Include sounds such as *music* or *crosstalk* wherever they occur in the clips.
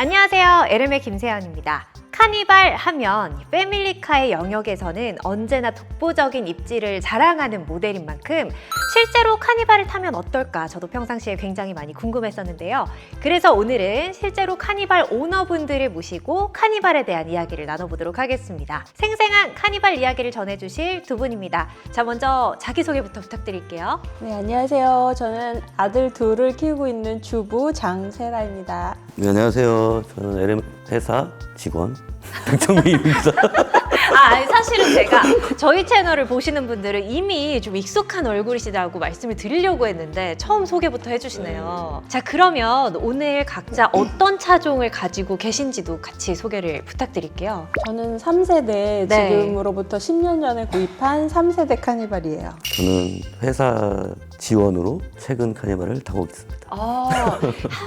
안녕하세요. 에르메 김세연입니다. 카니발 하면 패밀리카의 영역에서는 언제나 독보적인 입지를 자랑하는 모델인 만큼 실제로 카니발을 타면 어떨까 저도 평상시에 굉장히 많이 궁금했었는데요. 그래서 오늘은 실제로 카니발 오너분들을 모시고 카니발에 대한 이야기를 나눠보도록 하겠습니다. 생생한 카니발 이야기를 전해주실 두 분입니다. 자, 먼저 자기소개부터 부탁드릴게요. 네, 안녕하세요. 저는 아들 둘을 키우고 있는 주부 장세라입니다. 네, 안녕하세요. 저는 LM 회사 직원 *laughs* 백정미입니다. 아, 아니, 사실은 제가 저희 채널을 보시는 분들은 이미 좀 익숙한 얼굴이시다고 말씀을 드리려고 했는데 처음 소개부터 해주시네요. 자, 그러면 오늘 각자 어떤 차종을 가지고 계신지도 같이 소개를 부탁드릴게요. 저는 3세대 네. 지금으로부터 10년 전에 구입한 3세대 카니발이에요. 저는 회사 지원으로 최근 카니발을 타고 있습니다. 아,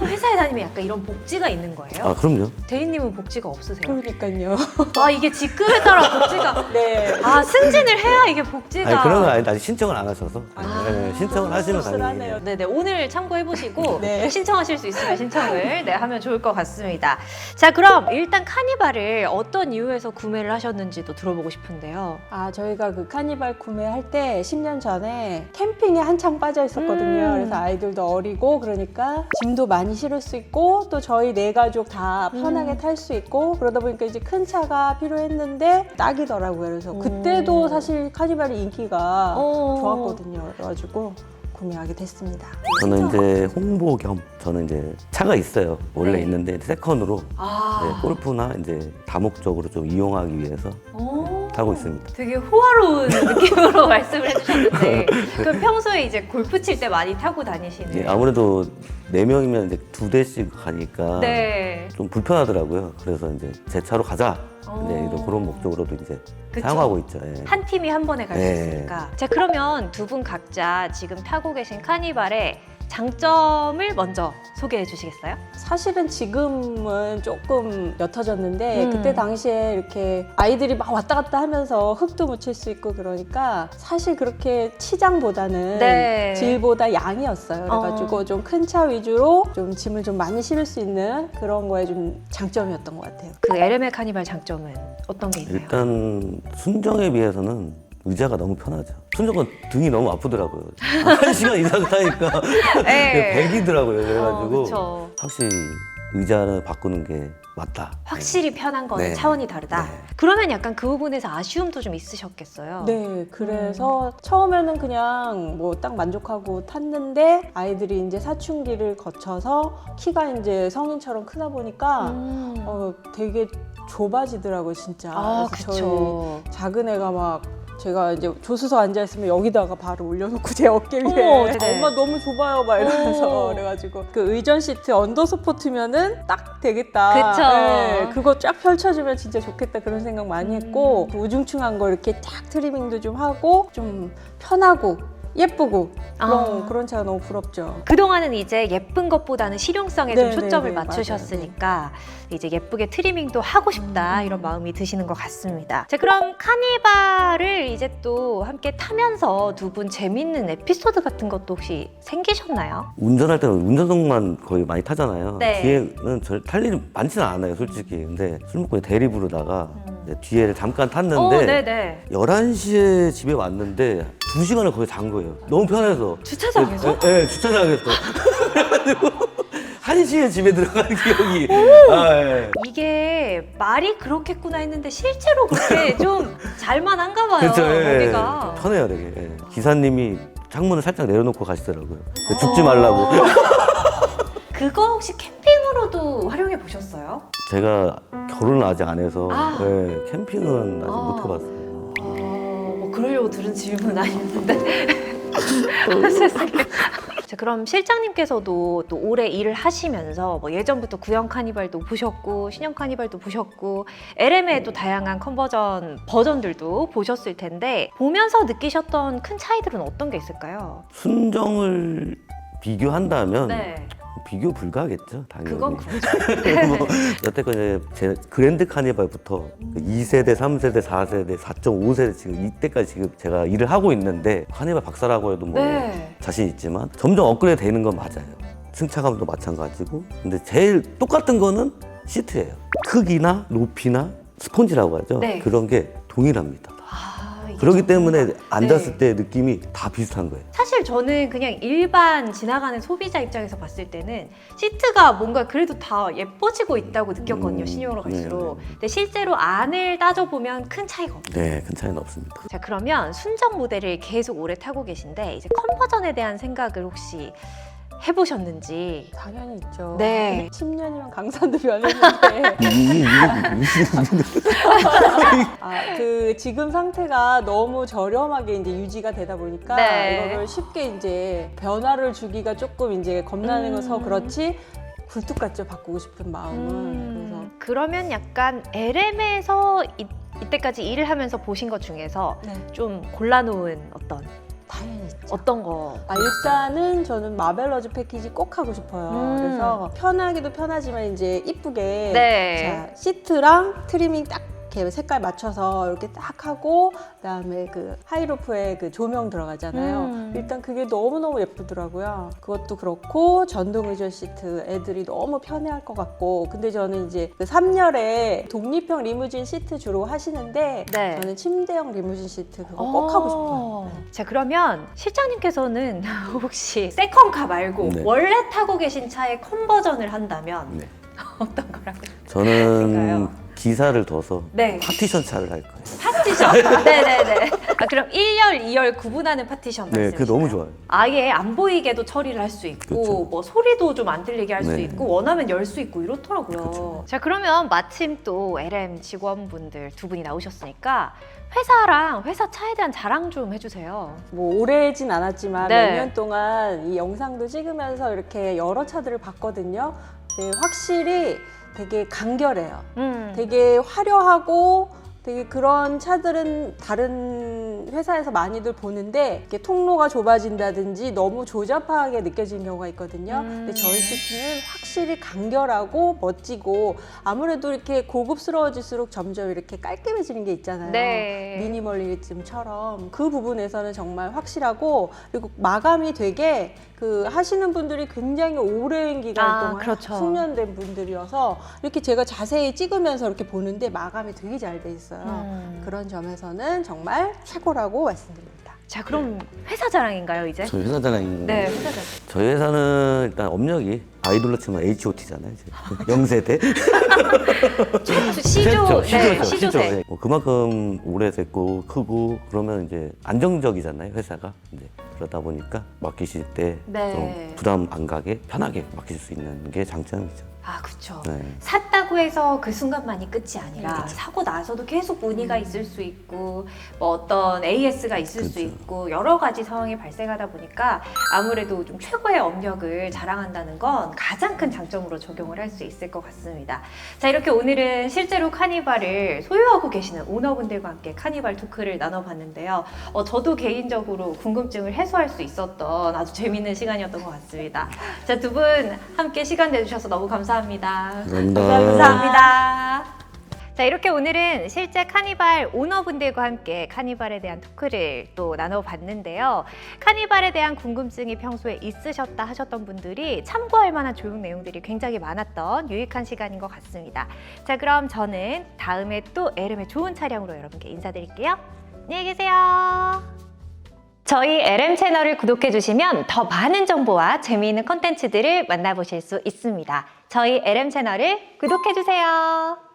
회사에 다니면 약간 이런 복지가 있는 거예요? 아 그럼요. 대리님은 복지가 없으세요? 그러니까요. 아, 이게 직급에 따라 복지가. *laughs* 네. 아, 승진을 해야 이게 복지가. 아니 그런 건 아닌데 아직 신청을 안 하셔서 아, 네, 신청을 하시면 당연히 씁쓸하네요. 네네 오늘 참고해 보시고 *laughs* 네. 신청하실 수 있으면 신청을 네, 하면 좋을 것 같습니다. 자 그럼 일단 카니발을 어떤 이유에서 구매를 하셨는지도 들어보고 싶은데요. 아, 저희가 그 카니발 구매할 때 10년 전에 캠핑에 한창 빠져 있었거든요. 음. 그래서 아이들도 어리고 그러니까 짐도 많이 실을 수 있고 또 저희 네 가족 다 편하게 음. 탈수 있고 그러다 보니까 이제 큰 차가 필요했는데 딱이더라고요. 그래서 오. 그때도 사실 카니발이 인기가 어. 좋았거든요. 그래가지고 구매하게 됐습니다. 저는 이제 홍보 겸 저는 이제 차가 있어요. 원래 네. 있는데 세컨으로 네, 아, 골프나 이제 다목적으로 좀 이용하기 위해서 오. 타고 있습니다. 되게 호화로운 *laughs* 느낌으로 말씀을 해주셨는데 그럼 평소에 이제 골프 칠 때 많이 타고 다니시는? 네, 아무래도 네 명이면 이제 두 대씩 가니까 네. 좀 불편하더라고요. 그래서 이제 제 차로 가자. 어. 이제 이런 그런 목적으로도 이제 그쵸. 사용하고 있죠. 예. 한 팀이 한 번에 갈 수 네. 있으니까. 자, 그러면 두 분 각자 지금 타고 계신 카니발의 장점을 먼저 소개해 주시겠어요? 사실은 지금은 조금 옅어졌는데 음. 그때 당시에 이렇게 아이들이 막 왔다 갔다 하면서 흙도 묻힐 수 있고 그러니까 사실 그렇게 치장보다는 네. 질보다 양이었어요. 그래가지고 좀큰 차 위주로 좀 짐을 좀 많이 실을 수 있는 그런 거에 좀 장점이었던 것 같아요. 그 LM의 카니발 장점은 어떤 게 있나요? 일단 순정에 비해서는 의자가 너무 편하죠. 순정은 등이 너무 아프더라고요. *laughs* 한 시간 이상 타니까 *laughs* 네. 백이더라고요. 어, 그래가지고 그쵸. 확실히 의자를 바꾸는 게 맞다. 확실히 편한 거는 네. 차원이 다르다. 네. 그러면 약간 그 부분에서 아쉬움도 좀 있으셨겠어요. 네, 그래서 처음에는 그냥 뭐 딱 만족하고 탔는데 아이들이 이제 사춘기를 거쳐서 키가 이제 성인처럼 크다 보니까 음. 어, 되게 좁아지더라고요, 진짜. 아, 그래서 저희 그쵸. 작은 애가 막 제가 이제 조수석 앉아 있으면 여기다가 발을 올려놓고 제 어깨 위에 어머, 네네. *laughs* 엄마 너무 좁아요 막 이러면서 오. 그래가지고 그 의전 시트 언더 서포트면은 딱 되겠다. 그쵸. 네, 그거 쫙 펼쳐주면 진짜 좋겠다 그런 생각 많이 했고 음. 우중충한 거 이렇게 딱 트리밍도 좀 하고 좀 편하고 예쁘고 그런 아. 그런 차가 너무 부럽죠. 그동안은 이제 예쁜 것보다는 실용성에 좀 네, 초점을 네, 네, 맞추셨으니까 이제 예쁘게 트리밍도 하고 싶다 음. 이런 마음이 드시는 것 같습니다. 자, 그럼 카니발을 이제 또 함께 타면서 두 분 재밌는 에피소드 같은 것도 혹시 생기셨나요? 운전할 때는 운전석만 거의 많이 타잖아요. 네. 뒤에는 절 탈 일이 많지는 않아요, 솔직히. 근데 술 먹고 대리 부르다가 음. 이제 뒤에를 잠깐 어, 탔는데 네네. 11시에 집에 왔는데 2시간을 거의 잔 거예요. 너무 편해서. 주차장에서? 예, 예, 주차장에서. *laughs* 그래가지고 1시에 집에 들어가는 기억이. 아, 예. 이게 말이 그렇겠구나 했는데 실제로 그렇게 *laughs* 좀 잘만한가 봐요. 그렇죠. 예. 여기가. 편해요, 되게. 예. 기사님이 창문을 살짝 내려놓고 가시더라고요. 죽지 말라고. *laughs* 그거 혹시 캠핑으로도 활용해 보셨어요? 제가 결혼을 아직 안 해서 아. 예, 캠핑은 아직 아. 못 해봤어요. 그러려고 들은 질문 아니었는데. *laughs* *laughs* 세상에. 자, 그럼 실장님께서도 또 오래 일을 하시면서 뭐 예전부터 구형 카니발도 보셨고 신형 카니발도 보셨고 LM의 또 다양한 컨버전 버전들도 보셨을 텐데 보면서 느끼셨던 큰 차이들은 어떤 게 있을까요? 순정을 비교한다면 네, 비교 불가하겠죠, 당연히. 그건 그렇죠. *laughs* 뭐 여태껏 이제 제 그랜드 카니발부터 그 2세대, 3세대, 4세대, 4.5세대 지금 이때까지 지금 제가 일을 하고 있는데 카니발 박사라고 해도 뭐 네. 자신 있지만 점점 업그레이드 되는 건 맞아요. 승차감도 마찬가지고 근데 제일 똑같은 거는 시트예요. 크기나 높이나 스폰지라고 하죠. 네. 그런 게 동일합니다. 그렇기 때문에 앉았을 네. 때 느낌이 다 비슷한 거예요. 사실 저는 그냥 일반 지나가는 소비자 입장에서 봤을 때는 시트가 뭔가 그래도 다 예뻐지고 있다고 느꼈거든요. 음, 신용으로 갈수록. 네, 네. 근데 실제로 안을 따져보면 큰 차이가 없어요. 네, 큰 차이는 없습니다. 자 그러면 순정 모델을 계속 오래 타고 계신데 이제 컨버전에 대한 생각을 혹시 해보셨는지 당연히 있죠. 네. 10년이면 강산도 변했는데 *laughs* 아, 그 지금 상태가 너무 저렴하게 이제 유지가 되다 보니까 네. 이거를 쉽게 이제 변화를 주기가 조금 이제 겁나는 음. 거서 그렇지 굴뚝 같죠 바꾸고 싶은 마음은 음, 그러면 약간 LM에서 이, 이때까지 일을 하면서 보신 것 중에서 그래서 네, 좀 골라놓은 어떤 당연히 있죠. 어떤 거 아, 일단은 저는 마벨러즈 패키지 꼭 하고 싶어요. 음. 그래서 편하기도 편하지만 이제 이쁘게 네. 자, 시트랑 트리밍 딱 이렇게 색깔 맞춰서 이렇게 딱 하고 그다음에 그 하이로프에 그 조명 들어가잖아요. 음. 일단 그게 너무 너무 예쁘더라고요. 그것도 그렇고 전동 의전 시트 애들이 너무 편해할 것 같고 근데 저는 이제 그 3열에 독립형 리무진 시트 주로 하시는데 네. 저는 침대형 리무진 시트 그거 꼭 하고 싶어요. 어. 자 그러면 실장님께서는 *laughs* 혹시 세컨카 말고 네. 원래 타고 계신 차의 컨버전을 한다면 네. *laughs* 어떤 거라고? 저는 그러니까요. 기사를 둬서 네. 파티션 차를 할 거예요. 파티션. 네네네. 아, 그럼 1열, 2열 구분하는 파티션 네? 그 너무 좋아요. 아예 안 보이게도 처리를 할 수 있고 그렇죠. 뭐 소리도 좀 안 들리게 할 수 네. 있고 원하면 열 수 있고 이렇더라고요. 그렇죠. 자 그러면 마침 또 LM 직원분들 두 분이 나오셨으니까 회사랑 회사 차에 대한 자랑 좀 해주세요. 뭐 오래진 않았지만 네. 몇 년 동안 이 영상도 찍으면서 이렇게 여러 차들을 봤거든요. 네, 확실히 되게 간결해요. 음. 되게 화려하고 되게 그런 차들은 다른 회사에서 많이들 보는데 이렇게 통로가 좁아진다든지 너무 조잡하게 느껴지는 경우가 있거든요. 음. 근데 저희 시트는 확실히 간결하고 멋지고 아무래도 이렇게 고급스러워질수록 점점 이렇게 깔끔해지는 게 있잖아요. 네. 미니멀리즘처럼 그 부분에서는 정말 확실하고 그리고 마감이 되게 그 하시는 분들이 굉장히 오랜 기간 아, 동안 그렇죠. 숙련된 분들이어서 이렇게 제가 자세히 찍으면서 이렇게 보는데 마감이 되게 잘 돼 있어요. 음. 그런 점에서는 정말 최고 라고 말씀드립니다. 자 그럼 회사 자랑인가요 이제? 저희 회사 자랑인데 네 회사 자랑. 저희 회사는 일단 업력이 아이돌로 치면 H.O.T.잖아요. 이제. *laughs* 영세대. *laughs* *laughs* 시조, 그렇죠. 네. 시조세. 네. 뭐 그만큼 오래됐고 크고 그러면 이제 안정적이잖아요 회사가 이제 그러다 보니까 맡기실 때 좀 네. 부담 안 가게 편하게 맡기실 수 있는 게 장점이죠. 아 그렇죠. 네. 샀다고 해서 그 순간만이 끝이 아니라 그쵸. 사고 나서도 계속 문의가 음. 있을 수 있고 뭐 어떤 AS가 있을 수 그쵸. 있고 여러 가지 상황이 발생하다 보니까 아무래도 좀 최고의 업력을 자랑한다는 건 가장 큰 장점으로 적용을 할 수 있을 것 같습니다. 자 이렇게 오늘은 실제로 카니발을 소유하고 계시는 오너분들과 함께 카니발 토크를 나눠봤는데요. 어, 저도 개인적으로 궁금증을 해소할 수 있었던 아주 재밌는 시간이었던 것 같습니다. 자 두 분 함께 시간 내주셔서 너무 감사합니다. 감사합니다. 감사합니다. 자, 이렇게 오늘은 실제 카니발 오너분들과 함께 카니발에 대한 토크를 또 나눠봤는데요. 카니발에 대한 궁금증이 평소에 있으셨다 하셨던 분들이 참고할 만한 조용 내용들이 굉장히 많았던 유익한 시간인 것 같습니다. 자, 그럼 저는 다음에 또 LM의 좋은 차량으로 여러분께 인사드릴게요. 안녕히 계세요. 저희 LM 채널을 구독해 주시면 더 많은 정보와 재미있는 컨텐츠들을 만나보실 수 있습니다. 저희 LM 채널을 구독해 주세요.